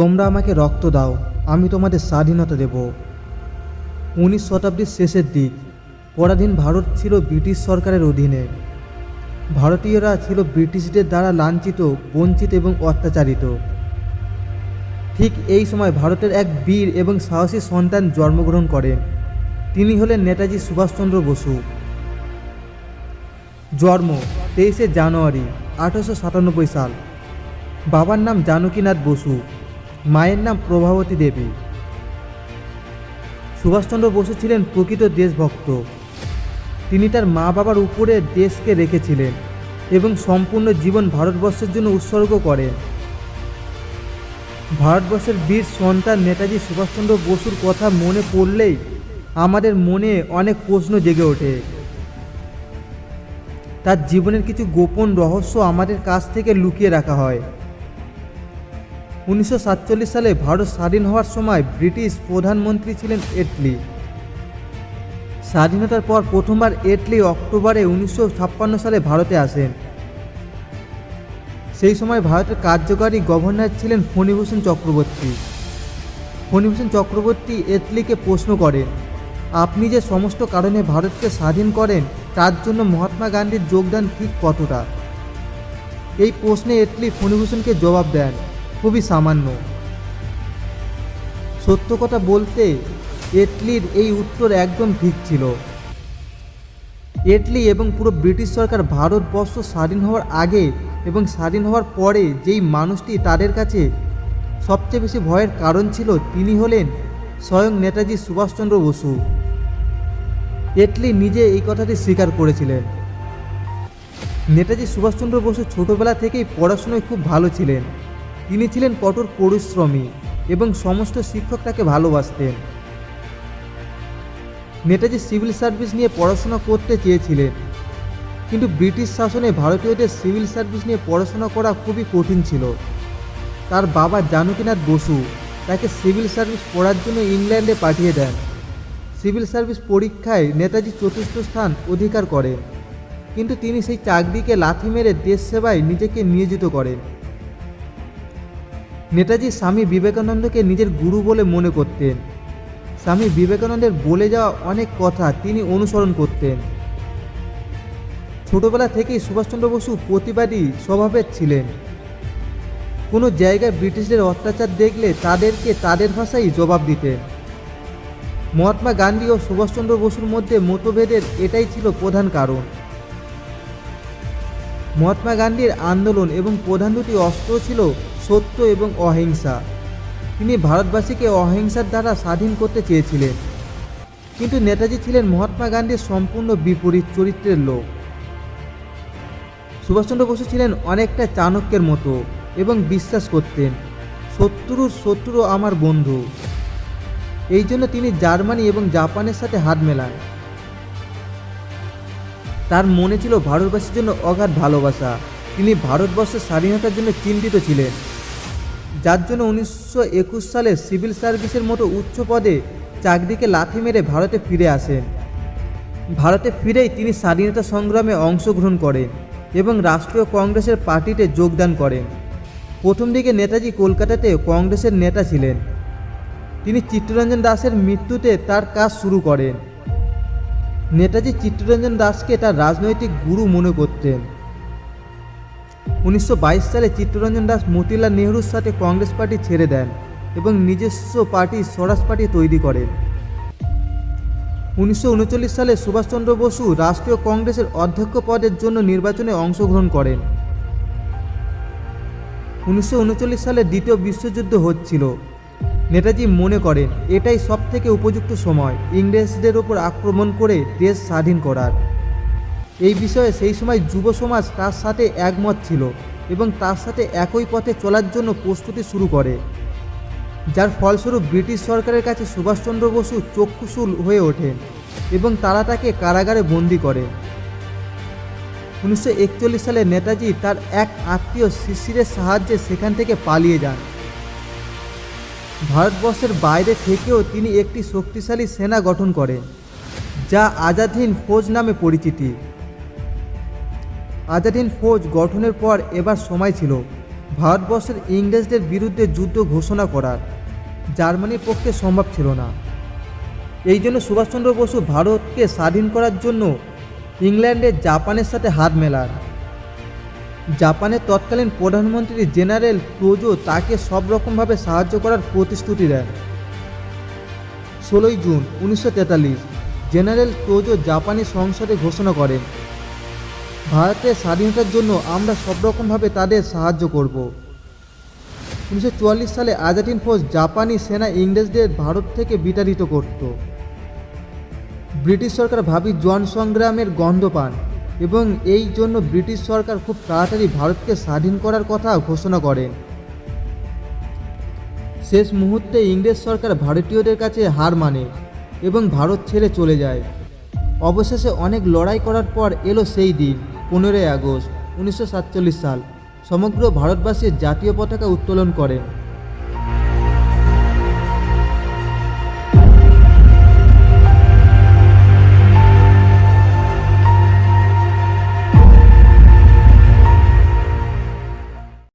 তোমরা আমাকে রক্ত দাও, আমি তোমাদের স্বাধীনতা দেব। উনিশ শতাব্দীর শেষের দিক, পরাধীন ভারত ছিল ব্রিটিশ সরকারের অধীনে। ভারতীয়রা ছিল ব্রিটিশদের দ্বারা লাঞ্ছিত, বঞ্চিত এবং অত্যাচারিত। ঠিক এই সময় ভারতের এক বীর এবং সাহসী সন্তান জন্মগ্রহণ করেন। তিনি হলেন নেতাজি সুভাষচন্দ্র বসু। জন্ম, তেইশে জানুয়ারি, আঠারোশো সাতানব্বই সাল। বাবার নাম জানকীনাথ বসু। মায়ের নাম প্রভাবতী দেবী। সুভাষচন্দ্র বসু ছিলেন প্রকৃত দেশভক্ত। তিনি তার মা বাবার উপরে দেশকে রেখেছিলেন এবং সম্পূর্ণ জীবন ভারতবর্ষের জন্য উৎসর্গ করেন। ভারতবর্ষের বীর সন্তান নেতাজি সুভাষচন্দ্র বসুর কথা মনে পড়লেই আমাদের মনে অনেক প্রশ্ন জেগে ওঠে। তার জীবনের কিছু গোপন রহস্য আমাদের কাছ থেকে লুকিয়ে রাখা হয়। উনিশশো সাতচল্লিশ সালে ভারত স্বাধীন হওয়ার সময় ব্রিটিশ প্রধানমন্ত্রী ছিলেন এটলি। স্বাধীনতার পর প্রথমবার এটলি অক্টোবরে উনিশশো ছাপ্পান্ন সালে ভারতে আসেন। সেই সময় ভারতের কার্যকারী গভর্নর ছিলেন ফণিভূষণ চক্রবর্তী। ফণিভূষণ চক্রবর্তী এটলিকে প্রশ্ন করেন, আপনি যে সমস্ত কারণে ভারতকে স্বাধীন করেন, তার জন্য মহাত্মা গান্ধীর যোগদান ঠিক কতটা? এই প্রশ্নে এটলি ফণিভূষণকে জবাব দেন খুবই সামান্য। সত্য কথা বলতে, এটলির এই উত্তর একদম ঠিক ছিল। এটলি এবং পুরো ব্রিটিশ সরকার ভারতবর্ষ স্বাধীন হওয়ার আগে এবং স্বাধীন হওয়ার পরে যেই মানুষটি তাদের কাছে সবচেয়ে বেশি ভয়ের কারণ ছিল তিনি হলেন স্বয়ং নেতাজি সুভাষচন্দ্র বসু। এটলি নিজে এই কথাটি স্বীকার করেছিলেন। নেতাজি সুভাষচন্দ্র বসু ছোটবেলা থেকেই পড়াশোনায় খুব ভালো ছিলেন। তিনি ছিলেন কঠোর পরিশ্রমী এবং সমস্ত শিক্ষক তাকে ভালোবাসতেন। নেতাজি সিভিল সার্ভিস নিয়ে পড়াশোনা করতে চেয়েছিলেন, কিন্তু ব্রিটিশ শাসনে ভারতীয়দের সিভিল সার্ভিস নিয়ে পড়াশোনা করা খুবই কঠিন ছিল। তার বাবা জানকীনাথ বসু তাকে সিভিল সার্ভিস পড়ার জন্য ইংল্যান্ডে পাঠিয়ে দেন। সিভিল সার্ভিস পরীক্ষায় নেতাজি চতুর্থ স্থান অধিকার করেন, কিন্তু তিনি সেই চাকরিকে লাথি মেরে দেশ সেবায় নিজেকে নিয়োজিত করেন। নেতাজি স্বামী বিবেকানন্দকে নিজের গুরু বলে মনে করতেন। স্বামী বিবেকানন্দের বলে যাওয়া অনেক কথা তিনি অনুসরণ করতেন। ছোটবেলা থেকেই সুভাষচন্দ্র বসু প্রতিবাদী স্বভাবের ছিলেন। কোনো জায়গায় ব্রিটিশদের অত্যাচার দেখলে তাদেরকে তাদের ভাষায় জবাব দিতেন। মহাত্মা গান্ধী ও সুভাষচন্দ্র বসুর মধ্যে মতভেদের এটাই ছিল প্রধান কারণ। মহাত্মা গান্ধীর আন্দোলন এবং প্রধান দুটি অস্ত্র ছিল সত্য এবং অহিংসা। তিনি ভারতবাসীকে অহিংসার দ্বারা স্বাধীন করতে চেয়েছিলেন। কিন্তু নেতাজি ছিলেন মহাত্মা গান্ধীর সম্পূর্ণ বিপরীত চরিত্রের লোক। সুভাষচন্দ্র বসু ছিলেন অনেকটা চাণক্যের মতো এবং বিশ্বাস করতেন, শত্রুর শত্রু আমার বন্ধু। এই জন্য তিনি জার্মানি এবং জাপানের সাথে হাত মেলান। তার মনে ছিল ভারতবাসীর জন্য অগাধ ভালোবাসা। তিনি ভারতবর্ষের স্বাধীনতার জন্য চিন্তিত ছিলেন। যার জন্য উনিশশো একুশ সালে সিভিল সার্ভিসের মতো উচ্চ পদে চাকরিকে লাথি মেরে ভারতে ফিরে আসেন। ভারতে ফিরেই তিনি স্বাধীনতা সংগ্রামে অংশগ্রহণ করেন এবং রাষ্ট্রীয় কংগ্রেসের পার্টিতে যোগদান করেন। প্রথম দিকে নেতাজি কলকাতাতে কংগ্রেসের নেতা ছিলেন। তিনি চিত্তরঞ্জন দাসের মৃত্যুতে তার কাজ শুরু করেন। নেতাজি চিত্তরঞ্জন দাসকে তার রাজনৈতিক গুরু মনে করতেন। উনিশশো বাইশ সালে চিত্তরঞ্জন দাস মতিলাল নেহরুর সাথে কংগ্রেস পার্টি ছেড়ে দেন এবং নিজস্ব পার্টি স্বরাজ পার্টি তৈরি করেন। উনিশশো উনচল্লিশ সালে সুভাষচন্দ্র বসু রাষ্ট্রীয় কংগ্রেসের অধ্যক্ষ পদের জন্য নির্বাচনে অংশগ্রহণ করেন। উনিশশো উনচল্লিশ সালে দ্বিতীয় বিশ্বযুদ্ধ হচ্ছিল। নেতাজি মনে করেন, এটাই সব থেকে উপযুক্ত সময়। ইংরেজদের ওপর আক্রমণ করে দেশ স্বাধীন করার। এই বিষয়ে সেই সময় যুব সমাজ তার সাথে একমত ছিল এবং তার সাথে একই পথে চলার জন্য প্রস্তুতি শুরু করে। যার ফলস্বরূপ ব্রিটিশ সরকারের কাছে সুভাষচন্দ্র বসু চক্ষুশূল হয়ে ওঠেন এবং তারা তাকে কারাগারে বন্দি করে। উনিশশো একচল্লিশ সালে নেতাজি তার এক আত্মীয় শিশিরের সাহায্যে সেখান থেকে পালিয়ে যান। ভারতবর্ষের বাইরে থেকেও তিনি একটি শক্তিশালী সেনা গঠন করেন, যা আজাদ হিন্দ ফৌজ নামে পরিচিতি। আজাদ হিন্দ ফৌজ গঠনের পর এবার সময় ছিল ভারতবর্ষের ইংরেজদের বিরুদ্ধে যুদ্ধ ঘোষণা করার। জার্মানির পক্ষে সম্ভব ছিল না। এই জন্য সুভাষচন্দ্র বসু ভারতকে স্বাধীন করার জন্য ইংল্যান্ডের জাপানের সাথে হাত মেলান। জাপানের তৎকালীন প্রধানমন্ত্রী জেনারেল টোজো তাকে সব রকমভাবে সাহায্য করার প্রতিশ্রুতি দেন। ষোলোই জুন উনিশশো তেতাল্লিশ, জেনারেল টোজো জাপানি সংসদে ঘোষণা করেন ভারতের স্বাধীনতার জন্য আমরা সব রকমভাবে তাদের সাহায্য করব। উনিশশো চুয়াল্লিশ সালে আজাদিন ফৌজ জাপানি সেনা ইংরেজদের ভারত থেকে বিতাড়িত করত। ব্রিটিশ সরকার ভাবি জন সংগ্রামের গন্ধ পান এবং এই জন্য ব্রিটিশ সরকার খুব তাড়াতাড়ি ভারতকে স্বাধীন করার কথা ঘোষণা করেন। শেষ মুহূর্তে ইংরেজ সরকার ভারতীয়দের কাছে হার মানে এবং ভারত ছেড়ে চলে যায়। অবশেষে অনেক লড়াই করার পর এলো সেই দিন, পনেরোই আগস্ট, উনিশশো সাতচল্লিশ সাল। সমগ্র ভারতবাসীর জাতীয় পতাকা উত্তোলন করেন।